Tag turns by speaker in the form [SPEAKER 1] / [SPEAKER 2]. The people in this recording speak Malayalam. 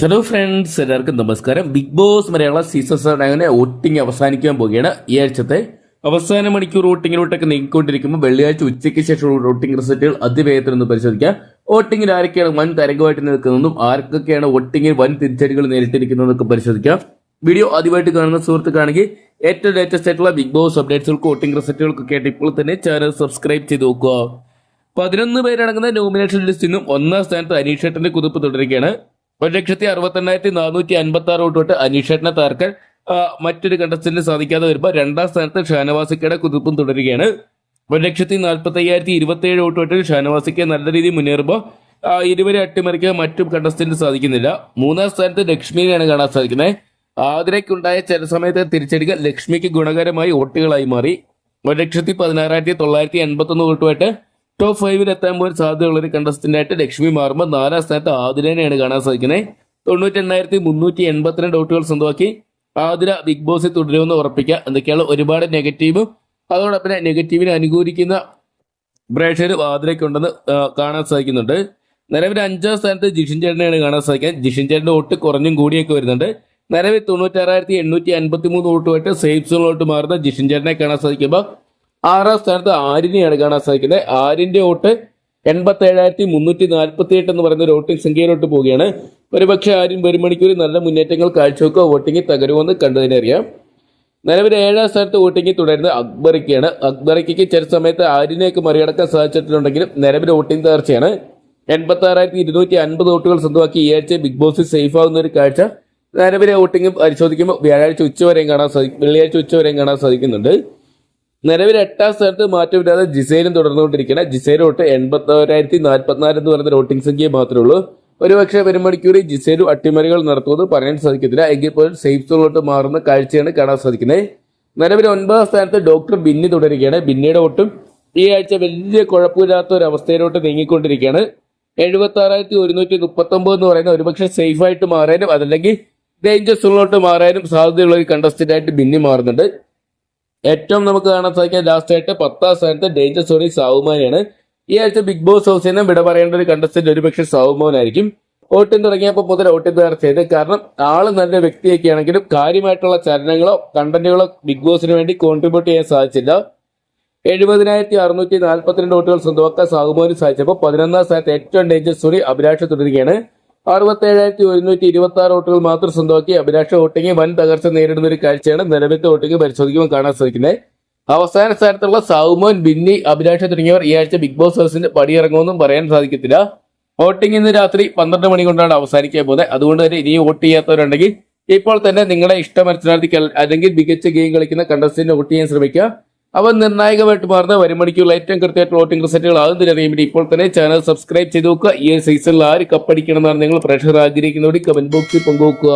[SPEAKER 1] ഹലോ ഫ്രണ്ട്സ് എല്ലാവർക്കും നമസ്കാരം. Bigg Boss Malayala season seven അങ്ങനെ വോട്ടിംഗ് അവസാനിക്കാൻ പോവുകയാണ്. ഈ ആഴ്ചത്തെ അവസാന മണിക്കൂർ വോട്ടിങ്ങിലോട്ടൊക്കെ നീങ്ങിക്കൊണ്ടിരിക്കുമ്പോൾ വെള്ളിയാഴ്ച ഉച്ചയ്ക്ക് ശേഷമുള്ള വോട്ടിംഗ് റിസൾട്ടുകൾ അതിവേഗത്തിൽ ഒന്ന് പരിശോധിക്കാം. വോട്ടിങ്ങിൽ ആരൊക്കെയാണ് വൻ തരംഗമായിട്ട് നിൽക്കുന്നതും ആർക്കൊക്കെയാണ് വോട്ടിങ്ങിൽ വൻ തിരിച്ചടികൾ നേരിട്ടിരിക്കുന്നതൊക്കെ പരിശോധിക്കാം. വീഡിയോ ആദ്യമായിട്ട് കാണുന്ന സുഹൃത്തുക്കാണെങ്കിൽ ഏറ്റവും ലേറ്റസ്റ്റ് ആയിട്ടുള്ള ബിഗ് ബോസ് അപ്ഡേറ്റ്സുകൾക്ക് വോട്ടിംഗ് റിസൾട്ടുകൾക്കൊക്കെ കേട്ട് ഇപ്പോൾ തന്നെ ചാനൽ സബ്സ്ക്രൈബ് ചെയ്ത് നോക്കുക. പതിനൊന്ന് പേരടങ്ങുന്ന നോമിനേഷൻ ലിസ്റ്റിൽ നിന്നും ഒന്നാം സ്ഥാനത്ത് അനീഷേട്ടന്റെ കുതിപ്പ് തുടരുകയാണ്. ഒരു ലക്ഷത്തി അറുപത്തെണ്ണായിരത്തി നാനൂറ്റി അൻപത്തി ആറ് വോട്ട് തൊട്ട് അനീഷേട്ടനെ തകർക്കാൻ മറ്റൊരു കണ്ടസ്റ്റന്റിന് സാധിക്കാതെ വരുമ്പോൾ രണ്ടാം സ്ഥാനത്ത് ഷാനവാസിക്കയുടെ കുതിപ്പും തുടരുകയാണ്. ഒരു ലക്ഷത്തി നാൽപ്പത്തി അയ്യായിരത്തി ഇരുപത്തി ഏഴ് വോട്ട് തൊട്ട് ഷാനവാസിക്ക് നല്ല രീതിയിൽ മുന്നേറുമ്പോൾ ഇരുവരെ അട്ടിമറിക്കാൻ മറ്റു കണ്ടസ്റ്റന്റ് സാധിക്കുന്നില്ല. മൂന്നാം സ്ഥാനത്ത് ലക്ഷ്മിയെയാണ് കാണാൻ സാധിക്കുന്നത്. ആതിരയ്ക്കുണ്ടായ ചില സമയത്തെ തിരിച്ചടികൾ ലക്ഷ്മിക്ക് ഗുണകരമായി വോട്ടുകളായി മാറി. ഒരു ലക്ഷത്തി പതിനാറായിരത്തി തൊള്ളായിരത്തി എൺപത്തി ഒന്ന് വോട്ടുമായിട്ട് ടോപ്പ് ഫൈവിൽ എത്താൻ പോലും സാധ്യതയുള്ള ഒരു കണ്ടസ്റ്റന്റ് ആയിട്ട് ലക്ഷ്മി മാറുമ്പോൾ നാലാം സ്ഥാനത്ത് ആതിരേനെയാണ് കാണാൻ സാധിക്കുന്നത്. തൊണ്ണൂറ്റി എണ്ണായിരത്തി മുന്നൂറ്റി എൺപത്തിരണ്ട് വോട്ടുകൾ സ്വന്തമാക്കി ആതിര ബിഗ് ബോസിൽ തുടരുമെന്ന് ഉറപ്പിക്കുക. എന്തൊക്കെയാണ് ഒരുപാട് നെഗറ്റീവും അതോടൊപ്പം നെഗറ്റീവിനെ അനുകൂലിക്കുന്ന പ്രേക്ഷകരും ആതിരയ്ക്കുണ്ടെന്ന് കാണാൻ സാധിക്കുന്നുണ്ട്. നിലവിൽ അഞ്ചാം സ്ഥാനത്ത് ജിഷിൻ ചേട്ടനെയാണ് കാണാൻ സാധിക്കുക. ജിഷിൻ ചേട്ടന്റെ വോട്ട് കുറഞ്ഞും കൂടിയൊക്കെ വരുന്നുണ്ട്. നിലവിൽ തൊണ്ണൂറ്റാറായിരത്തി എണ്ണൂറ്റി അൻപത്തി മൂന്ന് വോട്ടുമായിട്ട് സേഫ് സോണിലോട്ട് മാറുന്ന ജിഷിൻ ചേട്ടനെ കാണാൻ സാധിക്കുമ്പോൾ ആറാം സ്ഥാനത്ത് ആരിനെയാണ് കാണാൻ സാധിക്കുന്നത്? ആരിന്റെ വോട്ട് എൺപത്തി ഏഴായിരത്തി മുന്നൂറ്റി നാൽപ്പത്തി എട്ട് എന്ന് പറയുന്ന ഒരു വോട്ടിംഗ് സംഖ്യയിലോട്ട് പോവുകയാണ്. ഒരുപക്ഷെ ആരും ഒരു മണിക്കൂർ നല്ല മുന്നേറ്റങ്ങൾ കാഴ്ചവെക്കുക വോട്ടിംഗ് തകരുമെന്ന് കണ്ടതിനറിയാം നിലവിൽ ഏഴാം സ്ഥാനത്ത് വോട്ടിംഗ് തുടരുന്നത് അക്ബറിക്കാണ് അക്ബറിക്കയ്ക്ക് ചില സമയത്ത് ആരിനെയൊക്കെ മറികടക്കാൻ സാധിച്ചിട്ടുണ്ടെങ്കിലും നിലവിൽ വോട്ടിംഗ് തകർച്ചയാണ്. എൺപത്തി ആറായിരത്തി ഇരുന്നൂറ്റി അൻപത് വോട്ടുകൾ സ്വന്തമാക്കി ഈ ആഴ്ച ബിഗ് ബോസിൽ സേഫ് ആവുന്ന ഒരു കാഴ്ച. നിലവിലെ വോട്ടിംഗ് പരിശോധിക്കുമ്പോൾ വ്യാഴാഴ്ച ഉച്ചവരെയും കാണാൻ സാധിക്കും വെള്ളിയാഴ്ച ഉച്ചവരെയും കാണാൻ സാധിക്കുന്നുണ്ട്. നിലവിൽ എട്ടാം സ്ഥാനത്ത് മാറ്റമില്ലാതെ ജിസൈലും തുടർന്നുകൊണ്ടിരിക്കുന്ന ജിസൈൽ തൊട്ട് എൺപത്തോരായിരത്തി നാൽപ്പത്തിനാല് എന്ന് പറയുന്ന വോട്ടിംഗ് സംഖ്യ മാത്രമേ ഉള്ളൂ. ഒരുപക്ഷെ ഒരു മണിക്കൂറിൽ ജിസൈലും അട്ടിമറികൾ നടത്തുമെന്ന് പറയാൻ സാധിക്കത്തില്ല. എങ്കിൽ പോലും സേഫ് സോണിലോട്ട് മാറുന്ന കാഴ്ചയാണ് കാണാൻ സാധിക്കുന്നത്. നിലവിൽ ഒൻപതാം സ്ഥാനത്ത് ഡോക്ടർ ബിന്നി തുടരുകയാണ്. ബിന്നിയുടെ ഒട്ടും ഈ ആഴ്ച വലിയ കുഴപ്പമില്ലാത്ത ഒരു അവസ്ഥയിലോട്ട് നീങ്ങിക്കൊണ്ടിരിക്കുകയാണ്. എഴുപത്തി ആറായിരത്തി ഒരുന്നൂറ്റി മുപ്പത്തി ഒമ്പത് എന്ന് പറയുന്ന ഒരുപക്ഷെ സേഫ് ആയിട്ട് മാറാനും അതല്ലെങ്കിൽ ഡേഞ്ചർ സോണിലോട്ട് മാറാനും സാധ്യതയുള്ള ഒരു കണ്ടസ്റ്റന്റ് ആയിട്ട് ബിന്നി മാറുന്നുണ്ട്. ഏറ്റവും നമുക്ക് കാണാൻ സാധിക്കാം ലാസ്റ്റ് ആയിട്ട് പത്താം സ്ഥാനത്ത് ഡേഞ്ചർ സോണി സാവുമാനെയാണ് ഈ ആഴ്ച ബിഗ് ബോസ് ഹൗസിൽ നിന്ന് വിട പറയേണ്ട ഒരു കണ്ടസ്റ്റന്റ് ഒരുപക്ഷെ സാവുമോനായിരിക്കും ഓട്ടം തുടങ്ങിയപ്പോൾ മുതൽ ഓട്ടം തകർച്ചയത് കാരണം ആൾ നല്ല വ്യക്തിയൊക്കെ ആണെങ്കിലും കാര്യമായിട്ടുള്ള ചലനങ്ങളോ കണ്ടന്റുകളോ ബിഗ് ബോസിന് വേണ്ടി കോൺട്രിബ്യൂട്ട് ചെയ്യാൻ സാധിച്ചില്ല. എഴുപതിനായിരത്തി അറുന്നൂറ്റി നാൽപ്പത്തിരണ്ട് വോട്ടുകൾ സ്വന്തമാക്കാൻ സാഹുമോന് സാധിച്ചപ്പോൾ പതിനൊന്നാം സ്ഥാനത്ത് ഏറ്റവും ഡേഞ്ചർ സോറി അഭിലാഷ തുടരുകയാണ്. അറുപത്തി ഏഴായിരത്തി ഒരുന്നൂറ്റി ഇരുപത്തി ആറ് വോട്ടുകൾ മാത്രം സ്വന്തമാക്കി അഭിലാഷ വോട്ടിംഗ് വൻ തകർച്ച നേരിടുന്ന ഒരു കാഴ്ചയാണ് നിലവിലത്തെ വോട്ടിംഗ് പരിശോധിക്കുമ്പോൾ കാണാൻ സാധിക്കുന്നത്. അവസാന സ്ഥാനത്തുള്ള സൗമോൻ ബിന്നി അഭിലാഷ തുടങ്ങിയവർ ഈ ആഴ്ച ബിഗ് ബോസ് ഹൗസിന്റെ പടിയിറങ്ങുമെന്നും പറയാൻ സാധിക്കത്തില്ല. വോട്ടിംഗ് ഇന്ന് രാത്രി പന്ത്രണ്ട് മണി കൊണ്ടാണ് അവസാനിക്കാൻ പോകുന്നത്. അതുകൊണ്ട് തന്നെ ഇനി വോട്ട് ചെയ്യാത്തവരുണ്ടെങ്കിൽ ഇപ്പോൾ തന്നെ നിങ്ങളെ ഇഷ്ട അല്ലെങ്കിൽ മികച്ച ഗെയിം കളിക്കുന്ന കണ്ടസ്റ്റന്റ് വോട്ട് ചെയ്യാൻ ശ്രമിക്കുക. അവ നിർണായകമായിട്ട് മാറുന്ന വരുമണിക്കുള്ള ഏറ്റവും കൃത്യമായിട്ട് വോട്ടിംഗ് റിസൾട്ടുകൾ അറിയാൻ വേണ്ടി ഇപ്പോൾ തന്നെ ചാനൽ സബ്സ്ക്രൈബ് ചെയ്ത് നോക്കുക. ഈ സീസണിൽ ആര് കപ്പടിക്കണമെന്നാണ് നിങ്ങൾ പ്രഷർ ആഗ്രഹിക്കുന്നതോടെ കമന്റ് ബോക്സിൽ പങ്കുവെക്കുക.